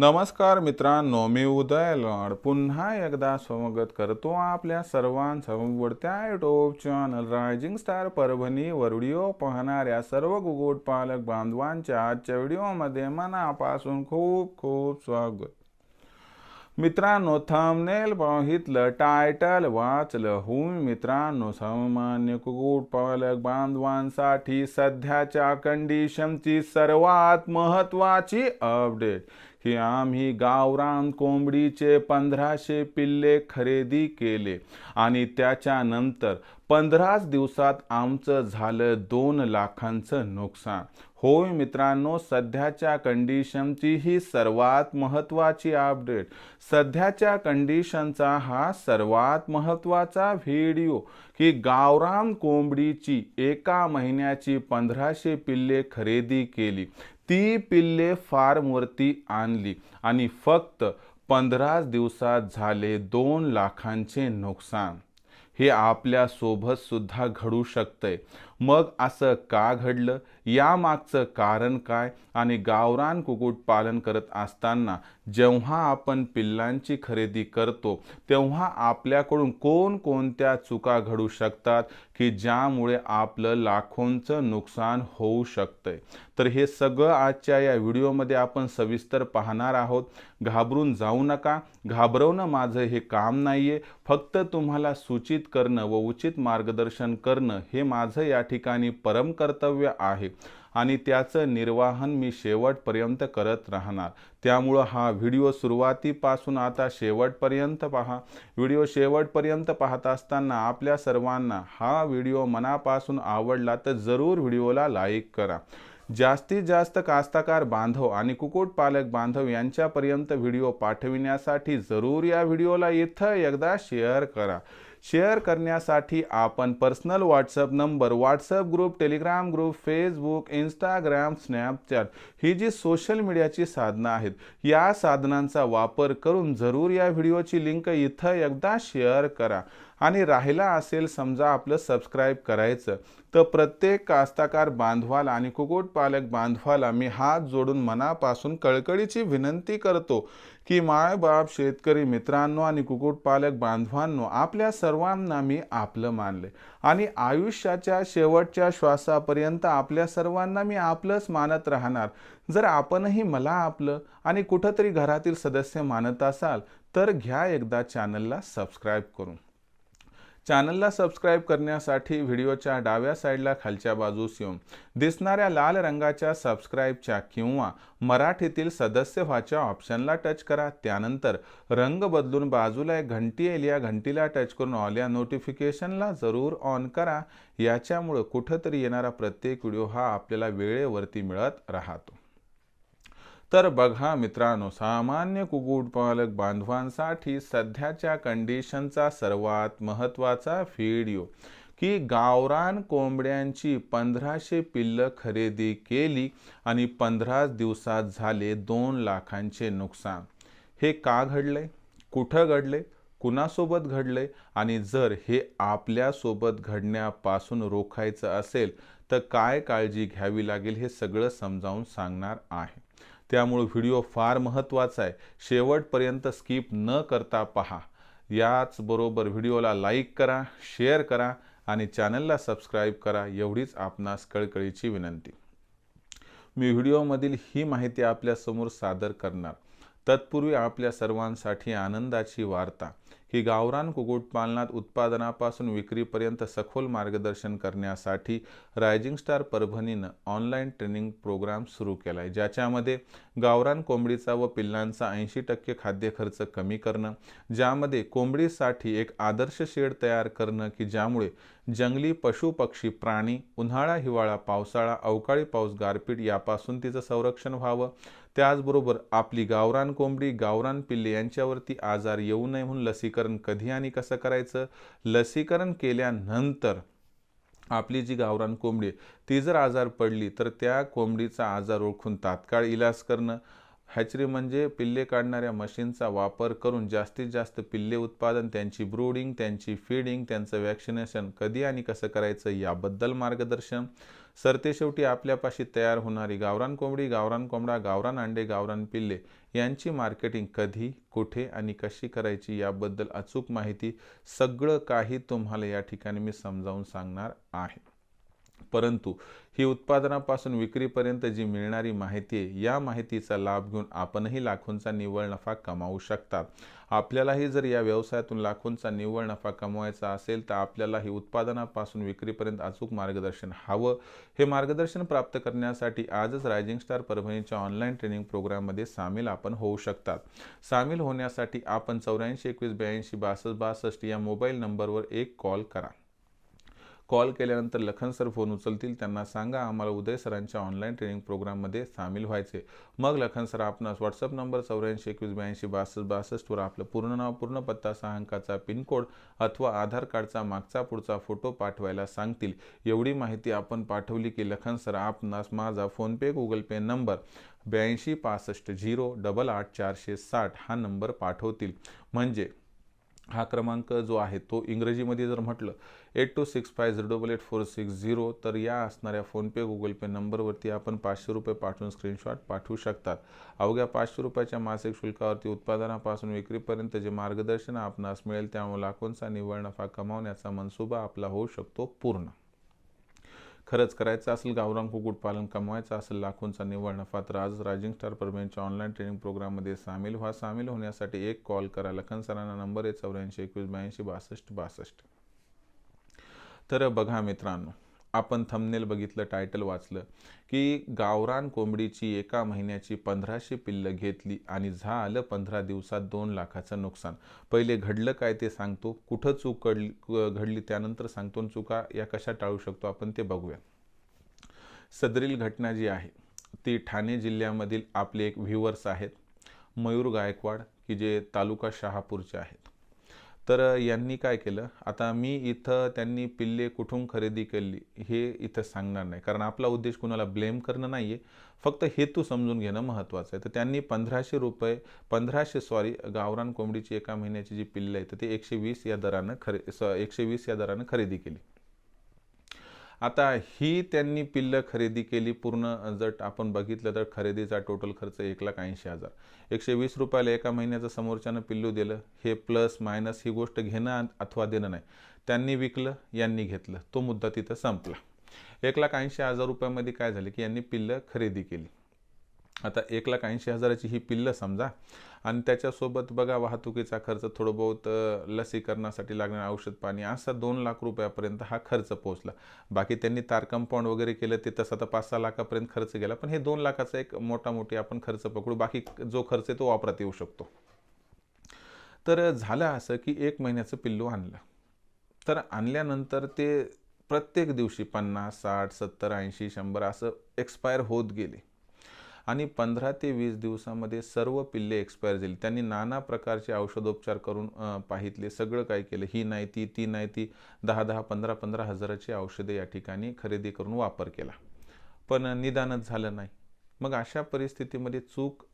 नमस्कार मित्रांनो मी उदय लॉड पुन्हा एकदा स्वागत करतो आपल्या सर्वांसमोरत्या युट्यूब चॅनल रायझिंग स्टार परभणीवर व्हिडिओ पाहणाऱ्या सर्व कुक्कुटपालक बांधवांच्या आजच्या व्हिडिओमध्ये मनापासून खूप खूप स्वागत. मित्रांनो थंबनेल पाहितलं टायटल वाचलं. हो मित्रांनो सामान्य कुक्कुटपालक बांधवांसाठी सध्याच्या कंडिशनची सर्वात महत्त्वाची अपडेट हे आम्ही गावरान कोंबडीचे पंधराशे पिल्ले खरेदी केले. आणि त्याच्यानंतर पंधराच दिवसात आमचं झालं दोन लाखांचं नुकसान. होय मित्रांनो सध्याच्या कंडिशनची ही सर्वात महत्त्वाची अपडेट सध्याच्या कंडिशनचा हा सर्वात महत्त्वाचा व्हिडिओ की गावरान कोंबडीची एका महिन्याची पंधराशे पिल्ले खरेदी केली. ती पिल्ले फार्मवरती आणली आणि फक्त पंधराच दिवसात झाले दोन लाखांचे नुकसान. हे आपल्यासोबतसुद्धा घडू शकतंय. मग असं का घडलं? यामागचं कारण काय? आणि गावरान कुक्कुटपालन करत असताना जेव्हा आपण पिल्लांची खरेदी करतो तेव्हा आपल्याकडून कोणकोणत्या चुका घडू शकतात की ज्यामुळे आपलं लाखोंचं नुकसान होऊ शकतंय? तर हे सगळं आजच्या या व्हिडिओमध्ये आपण सविस्तर पाहणार आहोत. घाबरून जाऊ नका. घाबरवणं माझं हे काम नाही आहे फक्त तुम्हाला सूचित करणं व उचित मार्गदर्शन करणं हे माझं या ठिकाणी परम कर्तव्य आहे आणि त्याचं निर्वाहन मी शेवटपर्यंत करत राहणार. त्यामुळं हा व्हिडिओ सुरुवातीपासून आता शेवटपर्यंत पहा. व्हिडिओ शेवटपर्यंत पाहत असताना आपल्या सर्वांना हा व्हिडिओ मनापासून आवडला तर जरूर व्हिडिओला लाईक करा. जास्तीत जास्त कास्ताकार बांधव आणि कुक्कुटपालक बांधव यांच्यापर्यंत व्हिडिओ पाठविण्यासाठी जरूर या व्हिडिओला इथं एकदा शेअर करा. शेअर करण्यासाठी आपण personal WhatsApp number WhatsApp group Telegram group Facebook Instagram Snapchat ही जी सोशल मीडियाची साधनं आहेत या साधनांचा वापर करून जरूर या व्हिडिओची लिंक इथं एकदा शेअर करा. आणि राहिला असेल समजा आपलं सबस्क्राईब करायचं तर प्रत्येक कास्ताकार बांधवाला आणि कुक्कुटपालक बांधवाला मी हात जोडून मनापासून कळकळीची विनंती करतो की मायबाप शेतकरी मित्रांनो आणि कुक्कुटपालक बांधवांनो आपल्या सर्वांना मी आपलं मानले. आणि आयुष्याच्या शेवटच्या श्वासापर्यंत आपल्या सर्वांना मी आपलंच मानत राहणार. जर आपणही मला आपलं आणि कुठंतरी घरातील सदस्य मानत असाल तर घ्या एकदा चॅनलला सबस्क्राईब करून. चॅनलला सबस्क्राईब करण्यासाठी व्हिडिओच्या डाव्या साईडला खालच्या बाजूस येऊन दिसणाऱ्या लाल रंगाच्या सबस्क्राईबच्या किंवा मराठीतील सदस्य व्हाच्या ऑप्शनला टच करा. त्यानंतर रंग बदलून बाजूला एक घंटी येईल. या घंटीला टच करून ऑल या नोटिफिकेशनला जरूर ऑन करा. याच्यामुळं कुठंतरी येणारा प्रत्येक व्हिडिओ हा आपल्याला वेळेवरती मिळत राहतो. तर बघा मित्रांनो सामान्य कुक्कुटपालक बांधवांसाठी सध्याच्या कंडिशनचा सर्वात महत्त्वाचा व्हिडिओ की गावरान कोंबड्यांची पंधराशे पिल्लं खरेदी केली आणि पंधराच दिवसात झाले दोन लाखांचे नुकसान. हे का घडले कुठं घडले कुणासोबत घडले आणि जर हे आपल्यासोबत घडण्यापासून रोखायचं असेल तर काय काळजी घ्यावी लागेल हे सगळं समजावून सांगणार आहे. त्यामुळे व्हिडिओ फार महत्त्वाचा आहे. शेवटपर्यंत स्किप न करता पहा. याचबरोबर व्हिडिओला लाईक करा शेअर करा आणि चॅनलला सबस्क्राईब करा एवढीच आपणास कळकळीची विनंती. मी व्हिडिओमधील ही माहिती आपल्यासमोर सादर करणार. तत्पूर्वी आपल्या सर्वांसाठी आनंदाची वार्ता. ही गावरान कुक्कुटपालनात उत्पादनापासून विक्रीपर्यंत सखोल मार्गदर्शन करण्यासाठी रायझिंग स्टार परभणीनं ऑनलाईन ट्रेनिंग प्रोग्राम सुरू केला आहे ज्याच्यामध्ये गावरान कोंबडीचा व पिल्लांचा ऐंशी टक्के खाद्य खर्च कमी करणं ज्यामध्ये कोंबडीसाठी एक आदर्श शेड तयार करणं की ज्यामुळे जंगली पशु पक्षी प्राणी उन्हाळा हिवाळा पावसाळा अवकाळी पाऊस गारपीट यापासून तिचं संरक्षण व्हावं. त्याचबरोबर आपली गावरान कोंबडी गावरान पिल्ले यांच्यावरती आजार येऊ नये म्हणून लसीकरण कधी आणि कसं करायचं? लसीकरण केल्यानंतर आपली जी गावरान कोंबडी ती जर आजार पडली तर त्या कोंबडीचा आजार ओळखून तात्काळ इलाज करणं हॅचरी म्हणजे पिल्ले काढणाऱ्या मशीनचा वापर करून जास्तीत जास्त पिल्ले उत्पादन त्यांची ब्रूडिंग त्यांची फीडिंग त्यांचं वॅक्सिनेशन कधी आणि कसं करायचं याबद्दल मार्गदर्शन. सरते शेवटी आपल्यापाशी तयार होणारी गावरान कोंबडी गावरान कोंबडा गावरान अंडे गावरान पिल्ले यांची मार्केटिंग कधी कुठे आणि कशी करायची याबद्दल अचूक माहिती सगळं काही तुम्हाला या ठिकाणी मी समजावून सांगणार आहे. परंतु ही उत्पादनापासून विक्रीपर्यंत जी मिळणारी माहिती आहे या माहितीचा लाभ घेऊन आपणही लाखोंचा निव्वळ नफा कमावू शकतात आपल्यालाही जर या व्यवसायातून लाखोंचा निव्वळ नफा कमवायचा असेल तर आपल्याला ही उत्पादनापासून विक्रीपर्यंत अचूक मार्गदर्शन हवं. हे मार्गदर्शन प्राप्त करण्यासाठी आजच रायझिंग स्टार परभणीच्या ऑनलाईन ट्रेनिंग प्रोग्राममध्ये सामील आपण होऊ शकतात. सामील होण्यासाठी आपण चौऱ्याऐंशी एकवीस ब्याऐंशी बासष्ट बासष्ट या मोबाईल नंबरवर एक कॉल करा. कॉल केल्यानंतर लखन सर फोन उचलतील. त्यांना सांगा आम्हाला उदय सरांच्या ऑनलाईन ट्रेनिंग प्रोग्राममध्ये सामील व्हायचे. मग लखन सर आपणास व्हॉट्सअप नंबर चौऱ्याऐंशी एकवीस ब्याऐंशी बासष्ट बासष्टवर आपलं पूर्ण नाव पूर्ण पत्ता सहा अंकाचा पिनकोड अथवा आधार कार्डचा मागचा पुढचा फोटो पाठवायला सांगतील. एवढी माहिती आपण पाठवली की लखन सर आपणास माझा फोनपे गुगल पे नंबर ब्याऐंशी पासष्ट झिरो डबल आठ चारशे साठ हा नंबर पाठवतील. म्हणजे हा क्रमांक जो आहे तो इंग्रजीमध्ये जर म्हटलं eight two six five zero double eight four six zero तर या असणाऱ्या फोनपे गुगल पे नंबरवरती आपण पाचशे रुपये पाठवून स्क्रीनशॉट पाठवू शकतात. अवघ्या पाचशे रुपयाच्या मासिक शुल्कावरती उत्पादनापासून विक्रीपर्यंत जे मार्गदर्शन आपणास मिळेल त्यामुळे लाखोंचा निव्वळ नफा कमावण्याचा मनसुबा आपला होऊ शकतो पूर्ण. खरंच करायचं असेल गावरान कुक्कुटपालन कमवायचं असेल लाखोंचा निव्वळ नफा तर आज रायझिंग स्टार परमेंटच्या ऑनलाईन ट्रेनिंग प्रोग्राममध्ये सामील व्हा. सामील होण्यासाठी एक कॉल करा. लखन सरांना नंबर आहे चौऱ्याऐंशी एकवीस ब्याऐंशी बासष्ट बासष्ट. तर बघा मित्रांनो आपण थंबनेल बघितलं टायटल वाचलं की गावरान कोंबडीची एका महिन्याची पंधराशे पिल्लं घेतली आणि झालं पंधरा दिवसात दोन लाखाचं नुकसान. पहिले घडलं काय ते सांगतो. कुठं चूक घडली घडली त्यानंतर सांगतो चुका या कशा टाळू शकतो आपण ते बघूया. सदरील घटना जी आहे ती ठाणे जिल्ह्यामधील आपले एक व्ह्युअर्स आहेत मयूर गायकवाड की जे तालुका शहापूरचे आहेत. तर यांनी काय केलं? आता मी इथं त्यांनी पिल्ले कुठून खरेदी केली हे इथं सांगणार नाही. कारण आपला उद्देश कुणाला ब्लेम करणं नाही आहे फक्त हेतू समजून घेणं महत्त्वाचं आहे. तर त्यांनी पंधराशे रुपये पंधराशे सॉरी गावरान कोंबडीची एका महिन्याची जी पिल्ले आहे तर ते एकशे वीस या दरानं खरे एकशे वीस या दरानं खरेदी केली. आता ही त्यांनी पिल्लं खरेदी केली पूर्ण जर आपण बघितलं तर खरेदीचा टोटल खर्च एक लाख ऐंशी हजार. एकशे वीस रुपयाला एका महिन्याचं समोरच्यानं पिल्लू दिलं. हे प्लस मायनस ही गोष्ट घेणं अथवा देणं नाही. त्यांनी विकलं यांनी घेतलं. तो मुद्दा तिथं संपला. एक लाख ऐंशी हजार रुपयामध्ये काय झालं की यांनी पिल्लं खरेदी केली. आता एक लाख ऐंशी हजाराची ही पिल्लं समजा आणि त्याच्यासोबत बघा वाहतुकीचा खर्च थोडं बहुत लसीकरणासाठी लागणारं औषध पाणी असा दोन लाख रुपयापर्यंत हा खर्च पोहोचला. बाकी त्यांनी तार कंपाऊंड वगैरे केलं ते तसं आता पाच सहा लाखापर्यंत खर्च गेला पण हे दोन लाखाचा एक मोठा मोठी आपण खर्च पकडू. बाकी जो खर्च आहे तो वापरात येऊ शकतो. तर झालं असं की एक महिन्याचं पिल्लू आणलं. तर आणल्यानंतर ते प्रत्येक दिवशी पन्नास साठ सत्तर ऐंशी शंभर असं एक्सपायर होत गेले. आणि पंधरा ते वीस दिवसामध्ये सर्व पिल्ले एक्सपायर झाली. त्यांनी नाना प्रकारचे औषधोपचार करून पाहितले. सगळं काय केलं? ही नाही ती ती नाही ती दहा दहा पंधरा पंधरा हजाराची औषधे या ठिकाणी खरेदी करून वापर केला. पण निदानच झालं नाही. मग अशा परिस्थितीमध्ये चूक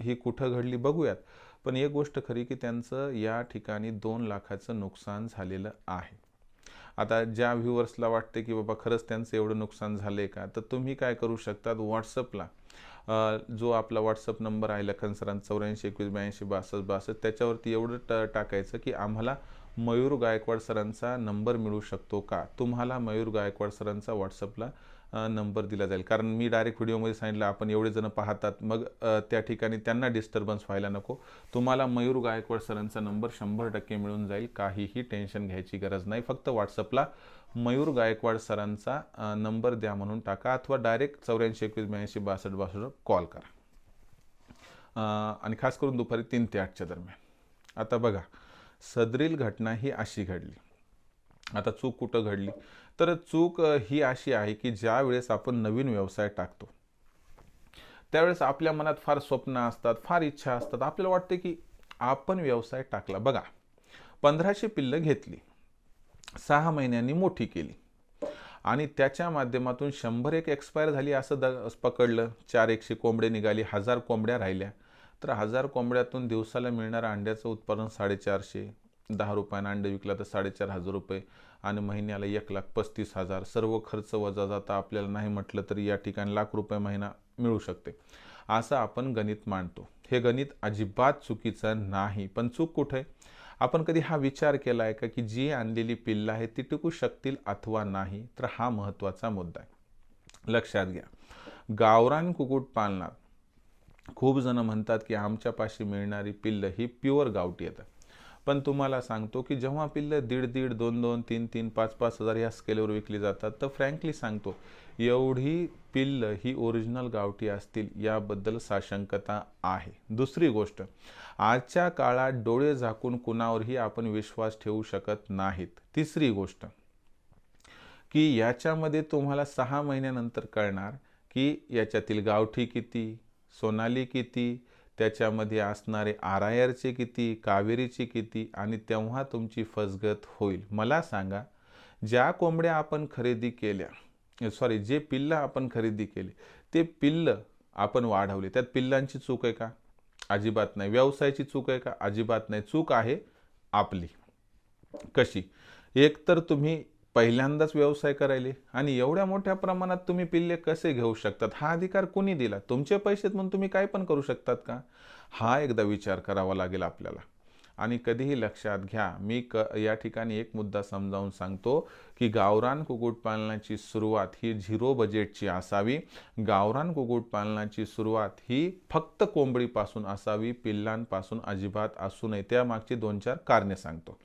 ही कुठं घडली बघूयात. पण एक गोष्ट खरी की त्यांचं या ठिकाणी दोन लाखाचं नुकसान झालेलं आहे. आता ज्या व्ह्युअर्सला वाटते की बाबा खरंच त्यांचं एवढं नुकसान झालं आहे का? तर तुम्ही काय करू शकतात? व्हॉट्सअपला जो आपला व्हॉट्सअप नंबर आहे लखन सरांचा चौऱ्याऐंशी एकवीस ब्याऐंशी बासष्ट बासष्ट त्याच्यावरती एवढं ट टाकायचं की आम्हाला मयूर गायकवाड सरांचा नंबर मिळू शकतो का? तुम्हाला मयूर गायकवाड सरांचा व्हॉट्सअपला नंबर दिला जाईल. कारण मी डायरेक्ट व्हिडिओमध्ये सांगितलं आपण एवढे जण पाहतात मग त्या ठिकाणी त्यांना डिस्टर्बन्स व्हायला नको. तुम्हाला मयूर गायकवाड सरांचा नंबर शंभर टक्के मिळून जाईल काहीही टेन्शन घ्यायची गरज नाही. फक्त व्हॉट्सअपला मयूर गायकवाड सरांचा नंबर द्या म्हणून टाका अथवा डायरेक्ट चौऱ्याऐंशी एकवीस ब्याऐंशी बासष्ट बासष्ट कॉल करा. आणि खास करून दुपारी तीन ते आठच्या दरम्यान. आता बघा सदरील घटना ही अशी घडली. आता चूक कुठं घडली? तर चूक ही अशी आहे की ज्या वेळेस आपण नवीन व्यवसाय टाकतो त्यावेळेस आपल्या मनात फार स्वप्न असतात फार इच्छा असतात. आपल्याला वाटते की आपण व्यवसाय टाकला. बघा पंधराशे पिल्लं घेतली. सहा महिन्यांनी मोठी केली. आणि त्याच्या माध्यमातून शंभर एक एक्सपायर झाली असं द पकडलं. चार एकशे कोंबडे निघाली हजार कोंबड्या राहिल्या. तर हजार कोंबड्यातून दिवसाला मिळणारं अंड्याचं उत्पादन साडेचारशे दहा रुपयानं अंडे विकला तर साडेचार हजार रुपये आणि महिन्याला एक लाख पस्तीस हजार. सर्व खर्च वजा जाता आपल्याला नाही म्हटलं तरी या ठिकाणी लाख रुपये महिना मिळू शकते. असं आपण गणित मांडतो हे गणित अजिबात चुकीचं नाही. पण चूक कुठे? आपण कधी हा विचार केला आहे का की जी आणलेली पिल्लं आहे ती टिकू शकतील अथवा नाही? तर हा महत्त्वाचा मुद्दा आहे. लक्षात घ्या. गावरान कुक्कुटपालनात खूप जण म्हणतात की आमच्यापाशी मिळणारी पिल्लं ही प्युअर गावठी येतात. पण तुम्हाला सांगतो की जेव्हा पिल्लं दीड दीड दोन दोन तीन तीन पाच पाच हजार या स्केलवर विकली जातात तर फ्रँकली सांगतो एवढी पिल्लं ही ओरिजिनल गावठी असतील याबद्दल साशंकता आहे. दुसरी गोष्ट आजच्या काळात डोळे झाकून कुणावरही आपण विश्वास ठेवू शकत नाहीत. तिसरी गोष्ट की याच्यामध्ये तुम्हाला सहा महिन्यानंतर कळणार की याच्यातील गावठी किती सोनाली किती त्याच्यामध्ये असणारे आर आय आरचे किती कावेरीचे किती आणि तेव्हा तुमची फसगत होईल. मला सांगा ज्या कोंबड्या आपण खरेदी केल्या सॉरी जे पिल्लं आपण खरेदी केले ते पिल्लं आपण वाढवले. त्यात पिल्लांची चूक आहे का? अजिबात नाही. व्यवसायाची चूक आहे का? अजिबात नाही. चूक आहे आपली. कशी? एक तर तुम्ही पहिल्यांदाच व्यवसाय करायले आणि एवढ्या मोठ्या प्रमाणात तुम्ही पिल्ले कसे घेऊ शकतात? हा अधिकार कुणी दिला? तुमचे पैसेत म्हणून तुम्ही काय पण करू शकतात का? हा एकदा विचार करावा लागेल आपल्याला. आणि कधीही लक्षात घ्या मी क या ठिकाणी एक मुद्दा समजावून सांगतो की गावरान कुक्कुटपालनाची सुरुवात ही झिरो बजेटची असावी. गावरान कुक्कुटपालनाची सुरुवात ही फक्त कोंबडीपासून असावी पिल्लांपासून अजिबात असू नये. त्यामागची दोन चार कारणे सांगतो.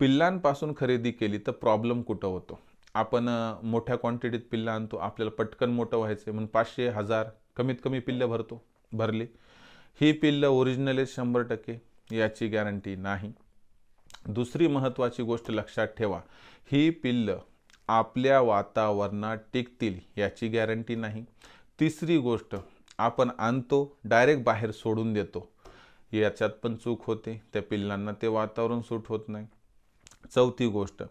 पिल्लांपासून खरेदी केली तर प्रॉब्लेम कुठं होतो? आपण मोठ्या क्वांटिटीत पिल्लं आणतो आपल्याला पटकन मोठं व्हायचं म्हणून पाचशे हजार कमीत कमी पिल्लं भरतो भरली. ही पिल्लं ओरिजिनल आहेत शंभर टक्के याची गॅरंटी नाही. दुसरी महत्त्वाची गोष्ट लक्षात ठेवा ही पिल्लं आपल्या वातावरणात टिकतील याची गॅरंटी नाही. तिसरी गोष्ट आपण आणतो डायरेक्ट बाहेर सोडून देतो. याच्यात पण चूक होते त्या पिल्लांना ते वातावरण सूट होत नाही. चौथी गोष्ट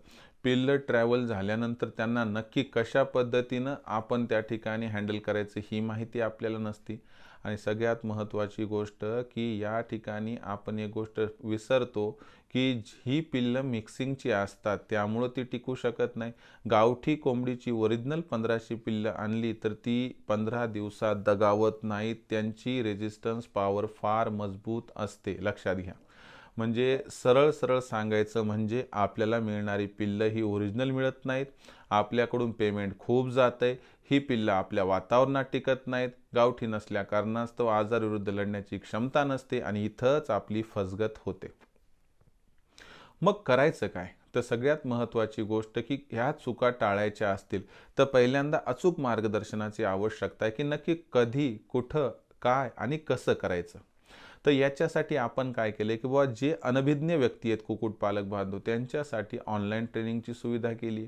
पिल्लं ट्रॅव्हल झाल्यानंतर त्यांना नक्की कशा पद्धतीनं आपण त्या ठिकाणी हँडल करायचं ही माहिती आपल्याला नसती. आणि सगळ्यात महत्त्वाची गोष्ट की या ठिकाणी आपण एक गोष्ट विसरतो की ही पिल्लं मिक्सिंगची असतात त्यामुळं ती टिकू शकत नाही. गावठी कोंबडीची ओरिजिनल पंधराशे पिल्लं आणली तर ती पंधरा दिवसात दगावत नाहीत त्यांची रेजिस्टन्स पॉवर फार मजबूत असते. लक्षात घ्या. म्हणजे सरळ सरळ सांगायचं म्हणजे आपल्याला मिळणारी पिल्लं ही ओरिजिनल मिळत नाहीत. आपल्याकडून पेमेंट खूप जात आहे ही पिल्लं आपल्या वातावरणात टिकत नाहीत. गावठी नसल्या कारणास्तव आजारविरुद्ध लढण्याची क्षमता नसते आणि इथंच आपली फसगत होते. मग करायचं काय? तर सगळ्यात महत्त्वाची गोष्ट की ह्या चुका टाळायच्या असतील तर पहिल्यांदा अचूक मार्गदर्शनाची आवश्यकता आहे की नक्की कधी कुठं काय आणि कसं करायचं? तर याच्यासाठी आपण काय केलं की बाबा जे अनभिज्ञ व्यक्ती आहेत कुक्कुटपालक बांधव त्यांच्यासाठी ऑनलाईन ट्रेनिंगची सुविधा केली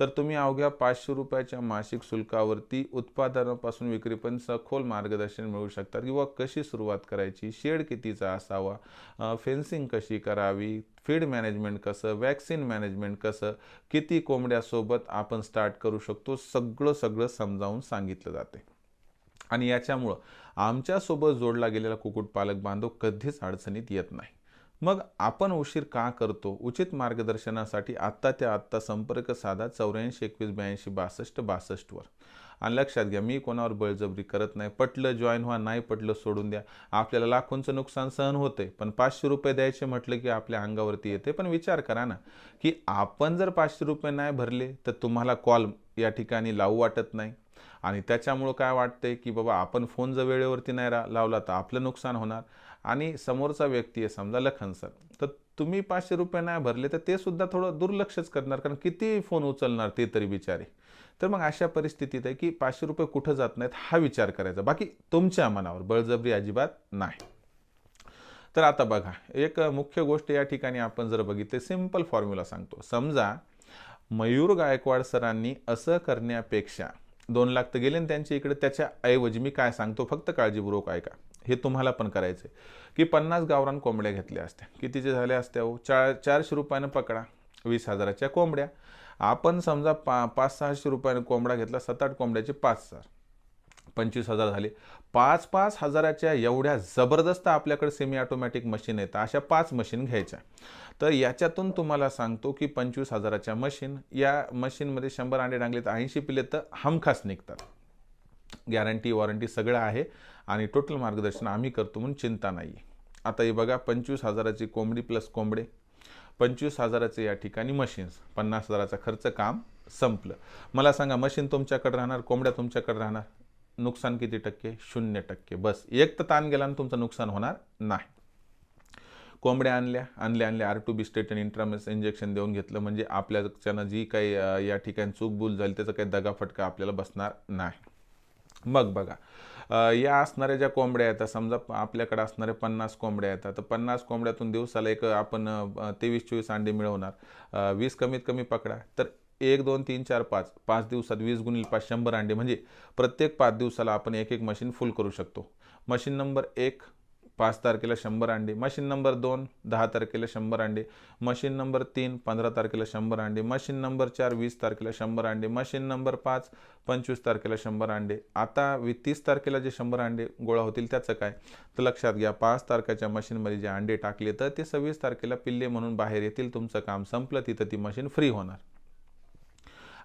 तर तुम्ही अवघ्या पाचशे रुपयाच्या मासिक शुल्कावरती उत्पादनापासून विक्रीपर्यंत सखोल मार्गदर्शन मिळू शकतात किंवा कशी सुरुवात करायची शेड कितीचा असावा फेन्सिंग कशी करावी फीड मॅनेजमेंट कसं वॅक्सिन मॅनेजमेंट कसं किती कोंबड्यासोबत आपण स्टार्ट करू शकतो सगळं सगळं समजावून सांगितलं जाते आणि याच्यामुळं आमच्यासोबत जोडला गेलेला कुक्कुटपालक बांधव कधीच अडचणीत येत नाही. मग आपण उशीर का करतो? उचित मार्गदर्शनासाठी आत्ता त्या आत्ता संपर्क साधा चौऱ्याऐंशी एकवीस ब्याऐंशी बासष्ट बासष्टवर आणि लक्षात घ्या मी कोणावर बळजबरी करत नाही. पटलं जॉईन व्हा नाही पटलं सोडून द्या. आपल्याला लाखोंचं नुकसान सहन होते पण पाचशे रुपये द्यायचे म्हटलं की आपल्या अंगावरती येते. पण विचार करा ना की आपण जर पाचशे रुपये नाही भरले तर तुम्हाला कॉल या ठिकाणी लावू वाटत नाही. आणि त्याच्यामुळं काय वाटतंय की बाबा आपण फोन जर वेळेवरती नाही रा लावला तर आपलं नुकसान होणार. आणि समोरचा व्यक्ती आहे समजा लखन सर तर तुम्ही पाचशे रुपये नाही भरले तर ते सुद्धा थोडं दुर्लक्षच करणार कारण किती फोन उचलणार ते तरी बिचारे. तर मग अशा परिस्थितीत आहे की पाचशे रुपये कुठं जात नाहीत हा विचार करायचा. बाकी तुमच्या मनावर बळजबरी अजिबात नाही. तर आता बघा एक मुख्य गोष्ट या ठिकाणी आपण जर बघितले सिंपल फॉर्म्युला सांगतो. समजा मयूर गायकवाड सरांनी असं करण्यापेक्षा दोन लाख तर गेले त्यांच्या इकडे त्याच्या ऐवजी मी काय सांगतो फक्त काळजीपूर्वक ऐका. हे तुम्हाला पण करायचं की पन्नास गावरान कोंबड्या घेतल्या असत्या. कितीचे झाल्या असत्या हो? चार चारशे रुपयानं पकडा. वीस हजाराच्या कोंबड्या. आपण समजा पा पाच सहाशे रुपयानं कोंबडा घेतला सात आठ कोंबड्याचे पाच हजार पंचवीस हजार झाले. पाच पाच हजाराच्या एवढ्या जबरदस्त आपल्याकडे सेमी ऑटोमॅटिक मशीन आहेत अशा पाच मशीन घ्यायच्या. तर याच्यातून तुम्हाला सांगतो की पंचवीस हजाराच्या मशीन या मशीनमध्ये शंभर अंडे डांगले तर ऐंशी पिले तर हमखास निघतात. गॅरंटी वॉरंटी सगळं आहे आणि टोटल मार्गदर्शन आम्ही करतो म्हणून चिंता नाही. आता हे बघा पंचवीस हजाराची कोंबडी प्लस कोंबडे पंचवीस हजाराचे या ठिकाणी मशीन्स पन्नास हजाराचा खर्च काम संपलं. मला सांगा मशीन तुमच्याकडे राहणार कोंबड्या तुमच्याकडे राहणार? नुकसान किती टक्के? शून्य टक्के. बस एक तर ताण गेला आणि तुमचं नुकसान होणार नाही. कोंबड्या आणल्या आणल्या आणल्या. आर टू बी स्टेट आणि इंट्रामेस इंजेक्शन देऊन घेतलं. म्हणजे आपल्याच्यानं जी काही या ठिकाणी चूक भूल झाली त्याचा काही दगाफटका आपल्याला बसणार नाही. मग बघा या असणाऱ्या ज्या कोंबड्या आहेत समजा आपल्याकडे असणाऱ्या पन्नास कोंबड्या येतात तर पन्नास कोंबड्यातून दिवसाला एक आपण तेवीस चोवीस अंडे मिळवणार. वीस कमीत कमी पकडा. तर एक दोन तीन चार पाच पाच दिवसात वीस गुणिले पाच शंभर अंडे. म्हणजे प्रत्येक पाच दिवसाला आपण एक एक मशीन फुल करू शकतो. मशीन नंबर एक पाच तारखेला शंभर अंडी मशीन नंबर दोन दहा तारखेला शंभर अंडे मशीन नंबर तीन पंधरा तारखेला शंभर अंडी मशीन नंबर चार वीस तारखेला शंभर अंडे मशीन नंबर पाच पंचवीस तारखेला शंभर अंडे. आता वी तीस तारखेला जे शंभर अंडे गोळा होतील त्याचं काय? तर लक्षात घ्या पाच तारखेच्या मशीनमध्ये जे अंडे टाकले तर ते सव्वीस तारखेला पिल्ले म्हणून बाहेर येतील तुमचं काम संपलं तिथं ती मशीन फ्री होणार.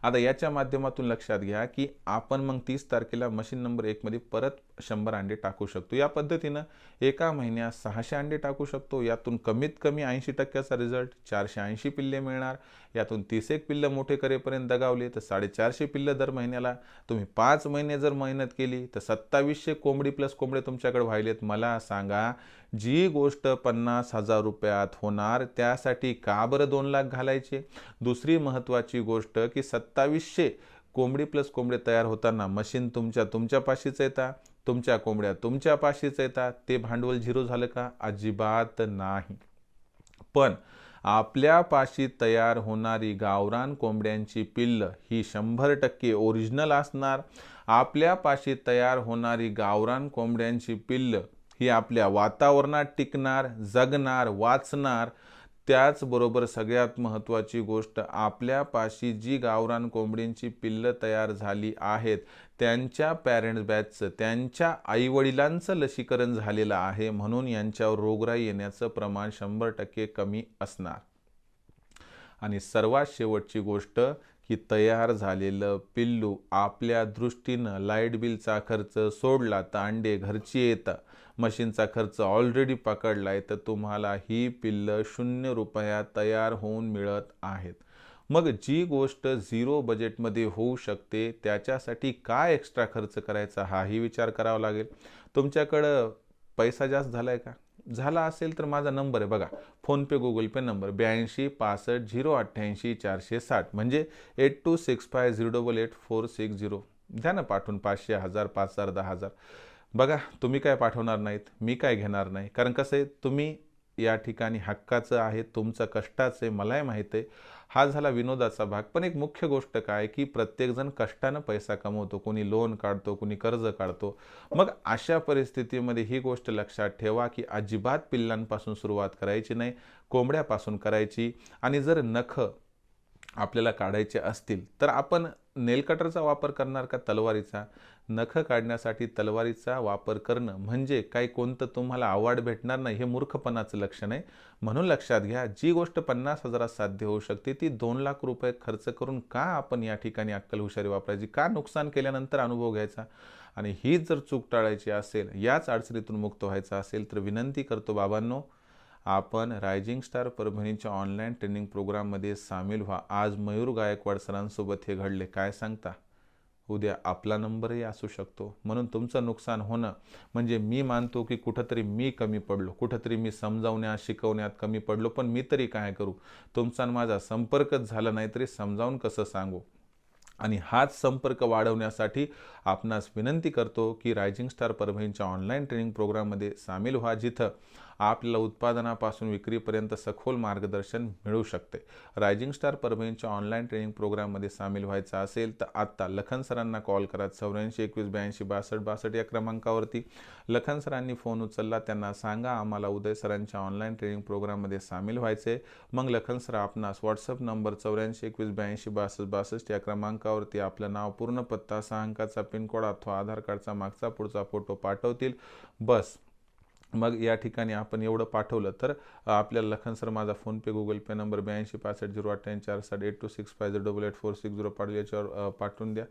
आता याच्या माध्यमातून लक्षात घ्या की आपण मग तीस तारखेला मशीन नंबर एकमध्ये परत शंभर अंडे टाकू शकतो. या पद्धतीनं एका महिन्यात सहाशे अंडे टाकू शकतो. यातून कमीत कमी ऐंशी टक्क्याचा रिझल्ट चारशे ऐंशी पिल्ले मिळणार. यातून तीस एक पिल्लं मोठे करेपर्यंत दगावले तर साडेचारशे पिल्लं दर महिन्याला. तुम्ही पाच महिने जर मेहनत केली तर सत्तावीसशे कोंबडी प्लस कोंबडे तुमच्याकडे व्हायलेत. मला सांगा जी गोष्ट पन्नास हजार रुपयात होणार त्यासाठी का बरं दोन लाख घालायचे? दुसरी महत्त्वाची गोष्ट की सत्तावीसशे कोंबडी प्लस कोंबडे तयार होताना मशीन तुमच्या तुमच्या पाशीच तुमच्या कोंबड्या तुमच्या पाशीच येतात ते भांडवल झिरो झालं का? अजिबात नाही. पण आपल्या पाशी तयार होणारी गावरान कोंबड्यांची पिल्ल ही शंभर टक्के ओरिजिनल असणार. आपल्या पाशी तयार होणारी गावरान कोंबड्यांची पिल्ल ही आपल्या वातावरणात टिकणार जगणार वाचणार त्याचबरोबर सगळ्यात महत्त्वाची गोष्ट आपल्यापाशी जी गावरान कोंबडींची पिल्लं तयार झाली आहेत त्यांच्या पॅरेंट्स बॅचचं त्यांच्या आईवडिलांचं लसीकरण झालेलं आहे म्हणून यांच्यावर रोगराई येण्याचं प्रमाण शंभर टक्के कमी असणार. आणि सर्वात शेवटची गोष्ट की तयार झालेलं पिल्लू आपल्या दृष्टीनं लाइट बिलचा खर्च सोडला तर अंडे घरची येतं. मशीनचा खर्च ऑलरेडी पकडला आहे तर तुम्हाला ही पिल्लं शून्य रुपयात तयार होऊन मिळत आहेत. मग जी गोष्ट झिरो बजेटमध्ये होऊ शकते त्याच्यासाठी काय एक्स्ट्रा खर्च करायचा हाही विचार करावा लागेल. तुमच्याकडं पैसा जास्त झाला आहे का? झाला असेल तर माझा नंबर आहे. बघा फोनपे गुगल पे नंबर ब्याऐंशी पासष्ट झिरो अठ्ठ्याऐंशी चारशे साठ. म्हणजे eight two six five zero double eight four six zero द्या ना पाठवून पाचशे हजार पाच हजार दहा हजार. बघा तुम्ही काय पाठवणार नाहीत मी काय घेणार नाही. कारण कसं आहे तुम्ही या ठिकाणी हक्काचं आहे तुमचं कष्टाचं आहे मलाही माहीत आहे. हा झाला विनोदाचा भाग. पण एक मुख्य गोष्ट काय की प्रत्येकजण कष्टानं पैसा कमवतो कोणी लोन काढतो कोणी कर्ज काढतो. मग अशा परिस्थितीमध्ये ही गोष्ट लक्षात ठेवा की अजिबात पिल्लांपासून सुरुवात करायची नाही कोंबड्यापासून करायची. आणि जर नख आपल्याला काढायचे असतील तर आपण नेलकटरचा वापर करणार का तलवारीचा? नख काढण्यासाठी तलवारीचा वापर करणं म्हणजे काही कोणतं तुम्हाला आवड भेटणार नाही हे मूर्खपणाचं लक्षण आहे. म्हणून लक्षात घ्या जी गोष्ट पन्नास हजारात साध्य होऊ शकते ती दोन लाख रुपये खर्च करून का आपण या ठिकाणी अक्कल हुशारी वापरायची? का नुकसान केल्यानंतर अनुभव घ्यायचा? आणि हीच जर चूक टाळायची असेल याच अडचणीतून मुक्त व्हायचं असेल तर विनंती करतो बाबांनो आपण रायझिंग स्टार परभणीच्या ऑनलाईन ट्रेनिंग प्रोग्राममध्ये सामील व्हा. आज मयूर गायकवाड सरांसोबत हे घडले. काय सांगता? उद्या आपला नंबरही असू शकतो. म्हणून तुमचं नुकसान होणं म्हणजे मी मानतो की कुठंतरी मी कमी पडलो. कुठंतरी मी समजावण्यात शिकवण्यात कमी पडलो. पण मी तरी काय करू? तुमचा माझा संपर्कच झाला नाही तरी समजावून कसं सांगू? आणि हाच संपर्क वाढवण्यासाठी आपणास विनंती करतो की रायझिंग स्टार परभणीच्या ऑनलाईन ट्रेनिंग प्रोग्राममध्ये सामील व्हा जिथं आपल्याला उत्पादनापासून विक्रीपर्यंत सखोल मार्गदर्शन मिळू शकते. रायझिंग स्टार परभणीच्या ऑनलाईन ट्रेनिंग प्रोग्राममध्ये सामील व्हायचं असेल तर आत्ता लखन सरांना कॉल करा. चौऱ्याऐंशी एकवीस ब्याऐंशी बासष्ट बासष्ट या क्रमांकावरती. लखन सरांनी फोन उचलला त्यांना सांगा आम्हाला उदय सरांच्या ऑनलाईन ट्रेनिंग प्रोग्राममध्ये सामील व्हायचे मग लखन सर आपणास व्हॉट्सअप नंबर चौऱ्याऐंशी एकवीस ब्याऐंशी बासष्ट बासष्ट या क्रमांकावरती आपलं नाव पूर्ण पत्ता सहा अंकाचा पिनकोड अथवा आधार कार्डचा मागचा पुढचा फोटो पाठवतील. बस. मग या ठिकाणी आपण एवढं पाठवलं तर आपल्याला लखन सर माझा फोनपे गुगल पे नंबर ब्याऐंशी पासष्ट झिरो अठ्ठ्याऐंशी चार साठ eight two six five zero double eight four six zero पाठवले याच्यावर पाठवून द्या.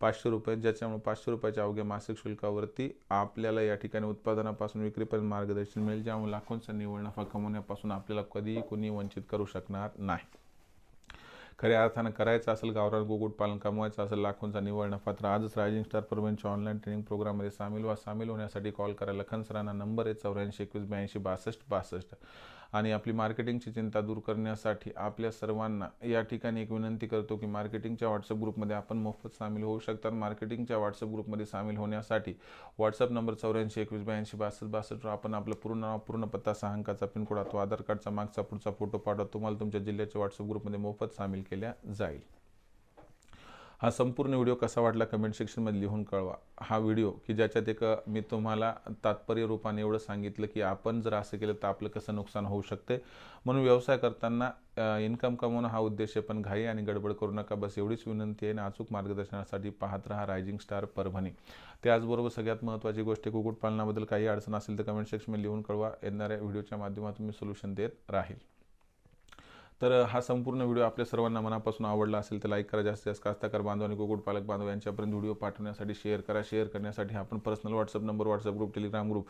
पाचशे रुपये ज्याच्यामुळे पाचशे रुपयाच्या अवघ्या मासिक शुल्कावरती आपल्याला या ठिकाणी उत्पादनापासून विक्रीपर्यंत मार्गदर्शन मिळेल ज्यामुळे लाखोंचा निवड नफा कमवण्यापासून आपल्याला कधीही कोणी वंचित करू शकणार नाही. खऱ्या अर्थानं करायचं असेल गावरान कुक्कुटपालन कमवायचं असेल लाखोंचा निवड नफा तर आजच रायझिंग स्टार परभणीच्या ऑनलाईन ट्रेनिंग प्रोग्राममध्ये सामील व्हा. सामील होण्यासाठी कॉल करा. लखन सरांना नंबर आहे चौऱ्याऐंशी एकवीस ब्याऐंशी बासष्ट बासष्ट. आणि आपली मार्केटिंगची चिंता दूर करण्यासाठी आपल्या सर्वांना या ठिकाणी एक विनंती करतो की मार्केटिंगच्या व्हॉट्सअप ग्रुपमध्ये आपण मोफत सामील होऊ शकतात. मार्केटिंगच्या व्हॉट्सअप ग्रुपमध्ये सामील होण्यासाठी व्हॉट्सअप नंबर चौऱ्याऐंशी एकवीस ब्याऐंशी बासष्ट बासष्टवर आपण आपलं पूर्ण नाव पूर्ण पत्ता सहा अंकाचा पिनकोड अथवा आधार कार्डचा मागचा पुढचा फोटो पाठवा. तुम्हाला तुमच्या जिल्ह्याच्या व्हॉट्सअप ग्रुपमध्ये मोफत सामील केल्या जाईल. हा संपूर्ण व्हिडिओ कसा वाटला कमेंट सेक्शनमध्ये लिहून कळवा. हा व्हिडिओ की ज्याच्यात एक मी तुम्हाला तात्पर्य रूपाने एवढं सांगितलं की आपण जर असं केलं तर आपलं कसं नुकसान होऊ शकते. म्हणून व्यवसाय करताना इन्कम कमवणं हा उद्देश आहे पण घाई आणि गडबड करू नका. बस एवढीच विनंती आहे आणि अचूक मार्गदर्शनासाठी पाहत राहा रायझिंग स्टार परभणी. त्याचबरोबर सगळ्यात महत्त्वाची गोष्ट कुक्कुटपालनाबद्दल काही अडचण असेल तर कमेंट सेक्शनमध्ये लिहून कळवा. येणाऱ्या व्हिडिओच्या माध्यमातून मी सोल्युशन देत राहील. तर हा संपूर्ण व्हिडिओ आपल्या सर्वांना मनापासून आवडला असेल तर लाईक करा जास्तीत जास्त कास्ताकार बांधव आणि कुक्कुटपालक बांधव यांच्यापर्यंत व्हिडिओ पाठवण्यासाठी शेअर करा. शेअर करण्यासाठी आपण personal WhatsApp number WhatsApp group Telegram group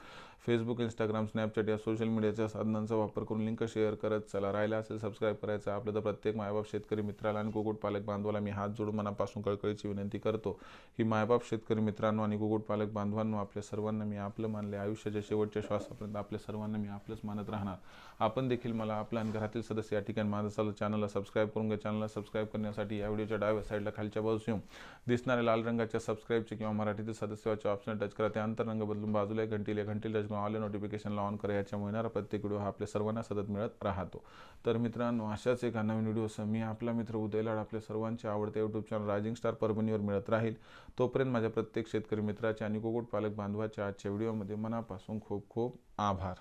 Facebook Instagram Snapchat या सोशल मीडियाच्या साधनांचा वापर करून लिंक शेअर करत चला. राहिला असेल सबस्क्राईब करायचं आपलं तर प्रत्येक मायबाप शेतकरी मित्राला आणि कुक्कुटपालक बांधवाला मी हात जोडून मनापासून कळकळीची विनंती करतो. की मायबाप शेतकरी मित्रांनो आणि कुक्कुटपालक बांधवांनो आपल्या सर्वांना मी आपलं मानले. आयुष्याच्या शेवटच्या श्वासापर्यंत आपल्या सर्वांना मी आपलंच मानत राहणार. आपण देखील मला आपल्या आणि घरातील सदस्य या ठिकाणी माझं चॅनलला सबस्क्राईब करून घ्या. चॅनलला सबस्क्राईब करण्यासाठी या व्हिडिओच्या डाव्या साईडला खालच्या बाजूस येऊन दिसणाऱ्या लाल रंगाच्या सबस्क्राईबचे किंवा मराठीतील सदस्याचे ऑप्शन टच करा. त्या रंग बदलून बाजूला एक घंटीला घंटी टच करून नोटिफिकेशनला ऑन करा. याच्यामुळे येणारा प्रत्येक व्हिडिओ हा आपल्या सर्वांना सतत मिळत राहतो. तर मित्रांनो अशाच एका नवीन व्हिडिओसह मी आपला मित्र उदयलाड आपल्या सर्वांचे आवडते यूट्यूब चॅनल रायझिंग स्टार परभणीवर मिळत राहील. तोपर्यंत माझ्या प्रत्येक शेतकरी मित्राचे आणि कुकुट पालक बांधवाच्या आजच्या व्हिडिओमध्ये मनापासून खूप खूप आभार.